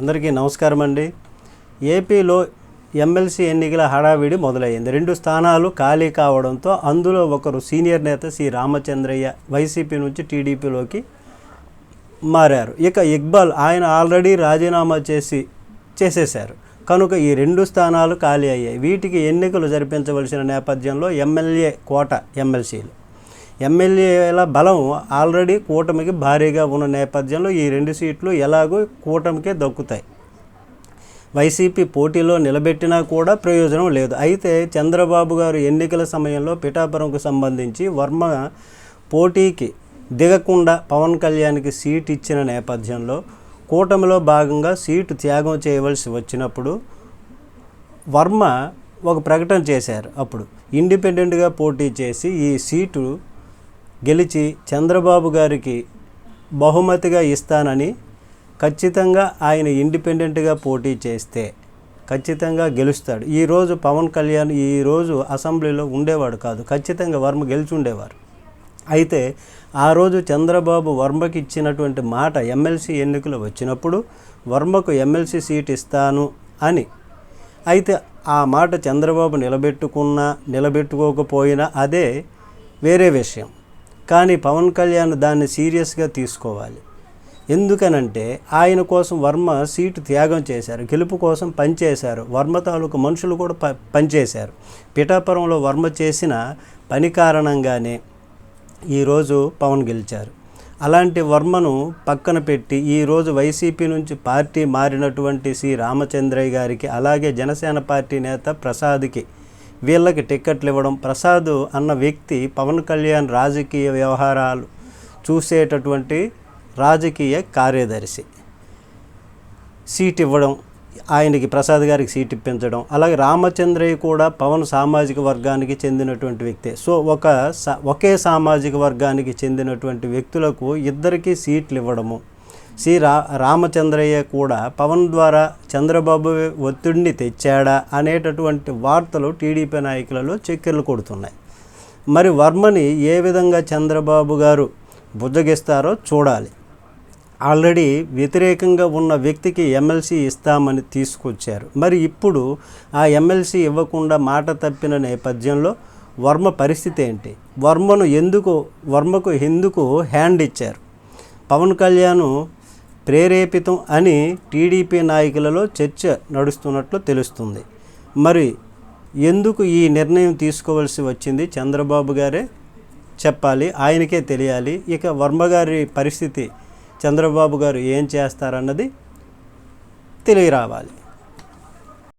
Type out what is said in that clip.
అందరికీ నమస్కారం అండి. ఏపీలో ఎమ్మెల్సీ ఎన్నికల హడావిడి మొదలైంది రెండు స్థానాలు ఖాళీ కావడంతో అందులో ఒకరు సీనియర్ నేత సి. రామచంద్రయ్య వైసీపీ నుంచి టీడీపీలోకి మారారు. ఇక ఇక్బాల్ ఆయన ఆల్రెడీ రాజీనామా చేసి చేసేశారు. కనుక ఈ రెండు స్థానాలు ఖాళీ అయ్యాయి. వీటికి ఎన్నికలు జరిపించవలసిన నేపథ్యంలో ఎమ్మెల్యే కోట ఎమ్మెల్సీలు. ఎమ్మెల్యేల బలం ఆల్రెడీ కూటమికి భారీగా ఉన్న నేపథ్యంలో ఈ రెండు సీట్లు ఎలాగో కూటమికే దక్కుతాయి. వైసీపీ పోటీలో నిలబెట్టినా కూడా ప్రయోజనం లేదు. అయితే చంద్రబాబు గారు ఎన్నికల సమయంలో పిఠాపురంకు సంబంధించి వర్మ పోటీకి దిగకుండా పవన్ కళ్యాణ్కి సీట్ ఇచ్చిన నేపథ్యంలో కూటమిలో భాగంగా సీటు త్యాగం చేయవలసి వచ్చినప్పుడు వర్మ ఒక ప్రకటన చేశారు. అప్పుడు ఇండిపెండెంట్గా పోటీ చేసి ఈ సీటు గెలిచి చంద్రబాబు గారికి బహుమతిగా ఇస్తానని ఖచ్చితంగా ఆయన ఇండిపెండెంట్గా పోటీ చేస్తే ఖచ్చితంగా గెలుస్తాడు. ఈరోజు పవన్ కళ్యాణ్ ఈరోజు అసెంబ్లీలో ఉండేవాడు కాదు. ఖచ్చితంగా వర్మ గెలిచి ఉండేవారు అయితే ఆ రోజు చంద్రబాబు వర్మకి ఇచ్చినటువంటి మాట ఎమ్మెల్సీ ఎన్నికలు వచ్చినప్పుడు వర్మకు ఎమ్మెల్సీ సీట్ ఇస్తాను అని. అయితే ఆ మాట చంద్రబాబు నిలబెట్టుకున్నా నిలబెట్టుకోకపోయినా అదే వేరే విషయం. కానీ పవన్ కళ్యాణ్ దాన్ని సీరియస్గా తీసుకోవాలి. ఎందుకనంటే ఆయన కోసం వర్మ సీటు త్యాగం చేశారు గెలుపు కోసం పనిచేశారు వర్మ తాలూకు మనుషులు కూడా ప పనిచేశారు. పిఠాపురంలో వర్మ చేసిన పని కారణంగానే ఈరోజు పవన్ గెలిచారు. అలాంటి వర్మను పక్కన పెట్టి ఈరోజు వైసీపీ నుంచి పార్టీ మారినటువంటి సి. రామచంద్రయ్య గారికి అలాగే జనసేన పార్టీ నేత ప్రసాద్కి వీళ్ళకి టిక్కెట్లు ఇవ్వడం. ప్రసాద్ అన్న వ్యక్తి పవన్ కళ్యాణ్ రాజకీయ వ్యవహారాలు చూసేటటువంటి రాజకీయ కార్యదర్శి. సీట్ ఇవ్వడం ఆయనకి ప్రసాద్ గారికి సీట్ ఇప్పించడం. అలాగే రామచంద్రయ్య కూడా పవన్ సామాజిక వర్గానికి చెందినటువంటి వ్యక్తే. సో ఒక ఒకే సామాజిక వర్గానికి చెందినటువంటి వ్యక్తులకు ఇద్దరికీ సీట్లు ఇవ్వడము. శ్రీ రా రామచంద్రయ్య కూడా పవన్ ద్వారా చంద్రబాబు ఒత్తిడిని తెచ్చాడా అనేటటువంటి వార్తలు టీడీపీ నాయకులలో చక్కెర్లు కొడుతున్నాయి. మరి వర్మని ఏ విధంగా చంద్రబాబు గారు బుజ్జగిస్తారో చూడాలి. ఆల్రెడీ వ్యతిరేకంగా ఉన్న వ్యక్తికి ఎమ్మెల్సీ ఇస్తామని తీసుకొచ్చారు. మరి ఇప్పుడు ఆ ఎమ్మెల్సీ ఇవ్వకుండా మాట తప్పిన నేపథ్యంలో వర్మ పరిస్థితి ఏంటి? వర్మను ఎందుకు వర్మకు ఎందుకు హ్యాండ్ ఇచ్చారు? పవన్ కళ్యాణ్ ప్రేరేపితం అని టీడీపీ నాయకులలో చర్చ నడుస్తున్నట్లు తెలుస్తుంది. మరి ఎందుకు ఈ నిర్ణయం తీసుకోవాల్సి వచ్చింది? చంద్రబాబు గారే చెప్పాలి ఆయనకే తెలియాలి. ఇక వర్మ గారి పరిస్థితి చంద్రబాబు గారు ఏం చేస్తారన్నది తెలియరావాలి.